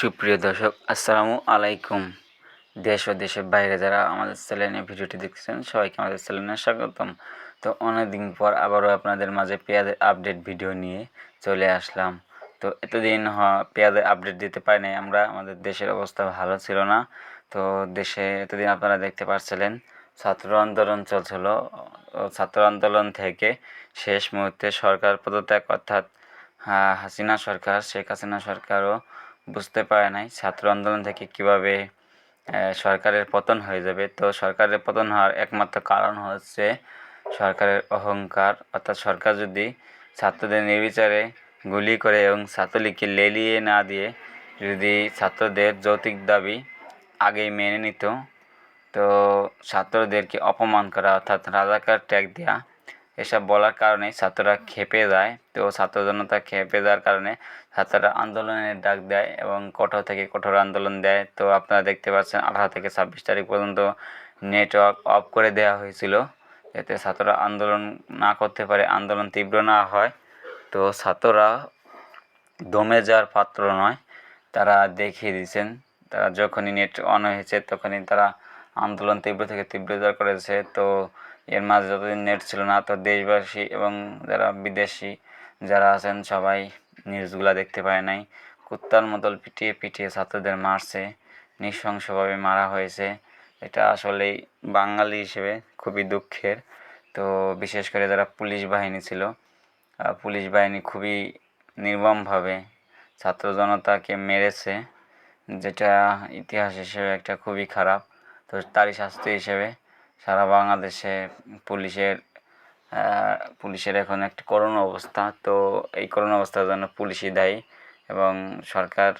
সুপ্রিয় দর্শক, আসসালামু আলাইকুম। দেশ ও দেশের বাইরে যারা আমাদের চ্যানেলে ভিডিওটি দেখছেন, সবাইকে আমাদের চ্যানেলে স্বাগতম। তো অনেকদিন পর আবারও আপনাদের মাঝে পেঁয়াজের আপডেট ভিডিও নিয়ে চলে আসলাম। তো এতদিন পেঁয়াজের আপডেট দিতে পারিনি আমরা, আমাদের দেশের অবস্থা ভালো ছিল না। তো দেশে এতদিন আপনারা দেখতে পাচ্ছিলেন ছাত্র আন্দোলন চলছিল। ছাত্র আন্দোলন থেকে শেষ মুহূর্তে সরকার পদত্যাগ, অর্থাৎ হাসিনা সরকার, শেখ হাসিনা সরকারও বুঝতে পারে নাই। ছাত্র আন্দোলন থেকে কীভাবে সরকারের পতন হয়ে যাবে? তো সরকারের পতন হওয়ার একমাত্র কারণ হচ্ছে সরকারের অহংকার। অর্থাৎ সরকার যদি ছাত্রদের নির্বিচারে গুলি করে এবং ছাত্রলীগকে লেলিয়ে না দিয়ে যদি ছাত্রদের যৌতিক দাবি আগেই মেনে নিত, তো ছাত্রদেরকে অপমান করা, অর্থাৎ রাজাকার ট্যাগ দেওয়া এসব বলার কারণে ছাত্ররা খেপে যায় তো ছাত্র জনতা খেপে যাওয়ার কারণে ছাত্ররা আন্দোলনের ডাক দেয় এবং কঠোর থেকে কঠোর আন্দোলন দেয়। তো আপনারা দেখতে পাচ্ছেন আঠারো থেকে ছাব্বিশ তারিখ পর্যন্ত নেটওয়ার্ক অফ করে দেওয়া হয়েছিল যাতে ছাত্ররা আন্দোলন না করতে পারে, আন্দোলন তীব্র না হয়। তো ছাত্ররা দমে যাওয়ার পাত্র নয়, তারা দেখিয়ে দিয়েছেন। তারা যখনই নেট অন হয়েছে, তখনই তারা আন্দোলন তীব্র থেকে তীব্রতর করেছে। তো এর মাঝে যতদিন নেট ছিল না, তো দেশবাসী এবং যারা বিদেশি যারা আছেন সবাই নিউজগুলো দেখতে পায় নাই। কুত্তার মতল পিটিয়ে পিটিয়ে ছাত্রদের মারছে, নৃশংসভাবে মারা হয়েছে। এটা আসলেই বাঙালি হিসেবে খুবই দুঃখের। তো বিশেষ করে যারা পুলিশ বাহিনী ছিল পুলিশ বাহিনী খুবই নির্মমভাবে ছাত্র জনতাকে মেরেছে, যেটা ইতিহাস হিসেবে একটা খুবই খারাপ। তো তারই শাস্তি হিসেবে সারা বাংলাদেশে পুলিশের পুলিশের এখন একটি করোনা অবস্থা। তো এই করোনা অবস্থার জন্য পুলিশই দায়ী এবং সরকার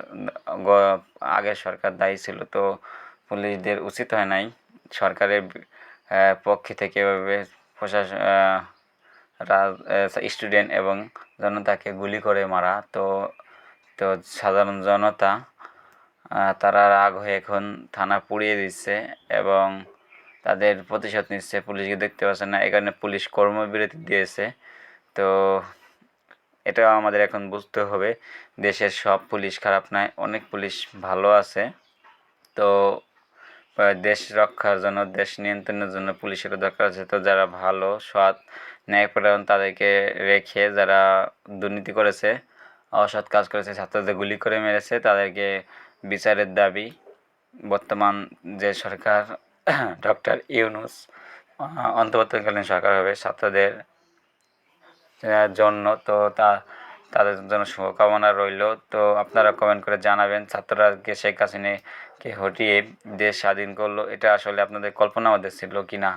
আগের সরকার দায়ী ছিল। তো পুলিশদের উচিত হয় নাই সরকারের পক্ষে থেকে এভাবে প্রশাসন স্টুডেন্ট এবং জনতাকে গুলি করে মারা। তো তো সাধারণ জনতা তারা রাগ হয়ে এখন থানা পুড়িয়ে দিচ্ছে এবং তাদের প্রতিশোধ নিচ্ছে, পুলিশকে দেখতে পাচ্ছে না এখানে পুলিশ কর্মবিরতি দিয়েছে। তো এটা আমাদের এখন বুঝতে হবে, দেশের সব পুলিশ খারাপ নয় অনেক পুলিশ ভালো আছে। তো দেশ রক্ষার জন্য, দেশ নিয়ন্ত্রণের জন্য পুলিশের দরকার আছে। তো যারা ভালো, সৎ ন্যায় ন্যায়পরায়ণ তাদেরকে রেখে যারা দুর্নীতি করেছে, অসৎ কাজ করেছে, ছাত্রদের গুলি করে মেরেছে, তাদেরকে বিচারের দাবি। বর্তমান যে সরকার ডক্টর ইউনুস অন্তর্বর্তীকালীন সরকার হবে ছাত্রদের জন্য তো তা, তাদের জন্য শুভকামনা রইল। তো আপনারা কমেন্ট করে জানাবেন ছাত্ররাকে শেখ হাসিনাকে হটিয়ে দেশ স্বাধীন করল, এটা আসলে আপনাদের কল্পনার মধ্যে ছিল কি না?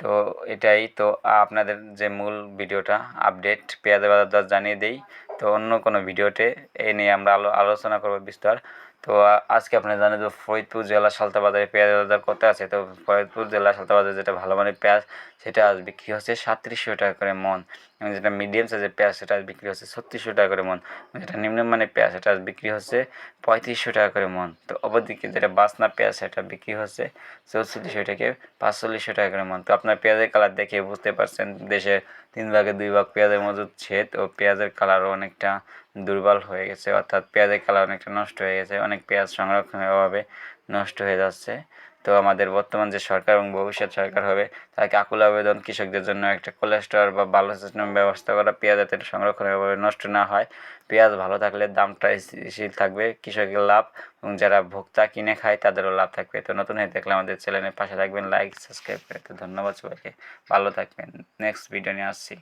তো এটাই, তো আপনাদের যে মূল ভিডিওটা আপডেট পেঁয়াজের বাজার জানিয়ে দেই। তো অন্য কোনো ভিডিওতে এই নিয়ে আমরা আলো আলোচনা করব বিস্তার। তো আজকে আপনারা জানেন যে ফরিদপুর জেলা সালতা বাজারে পেঁয়াজের বাজার কত আছে? তো ফরিদপুর জেলা সালতা বাজারে যেটা ভালো মানের পেঁয়াজ, সেটা আজ বিক্রি হচ্ছে সাতত্রিশশো টাকা করে মন। এবং যেটা মিডিয়াম সাইজের পেঁয়াজ, সেটা আজ বিক্রি হচ্ছে ছত্রিশশো টাকা করে মন। যেটা নিম্নমানের পেঁয়াজ, সেটা আজ বিক্রি হচ্ছে পঁয়ত্রিশশো টাকা করে মন। তো অপরদিকে যেটা বাসনা পেঁয়াজ, সেটা বিক্রি হচ্ছে চৌচল্লিশশো থেকে পাঁচচল্লিশশো টাকা করে মন। তো আপনার পেঁয়াজের কালার দেখে বুঝতে পারছেন, দেশে তিন ভাগে দুই ভাগ পেঁয়াজের মজুদ ছেদ ও পেঁয়াজের কালারও অনেকটা দুর্বল হয়ে গেছে, অর্থাৎ পেঁয়াজের কালার অনেকটা নষ্ট হয়ে গেছে, অনেক পেঁয়াজ সংরক্ষণের অভাবে নষ্ট হয়ে যাচ্ছে। তো আমাদের বর্তমান যে সরকার এবং ভবিষ্যৎ সরকার হবে, তাকে আকুল আবেদন কৃষকদের জন্য একটা কোলেস্টোর বা ভালো সিস্টেম ব্যবস্থা করা, পেঁয়াজ যাতে সংরক্ষণের অভাবে নষ্ট না হয়। পেঁয়াজ ভালো থাকলে দামটা স্থিতিশীল থাকবে, কৃষকের লাভ এবং যারা ভোক্তা কিনে খায় তাদেরও লাভ থাকবে। তো নতুন হয়ে দেখলে আমাদের চ্যানেলের পাশে থাকবেন লাইক সাবস্ক্রাইব করে। তো ধন্যবাদ সবাইকে, ভালো থাকবেন। নেক্সট ভিডিও নিয়ে আসছি।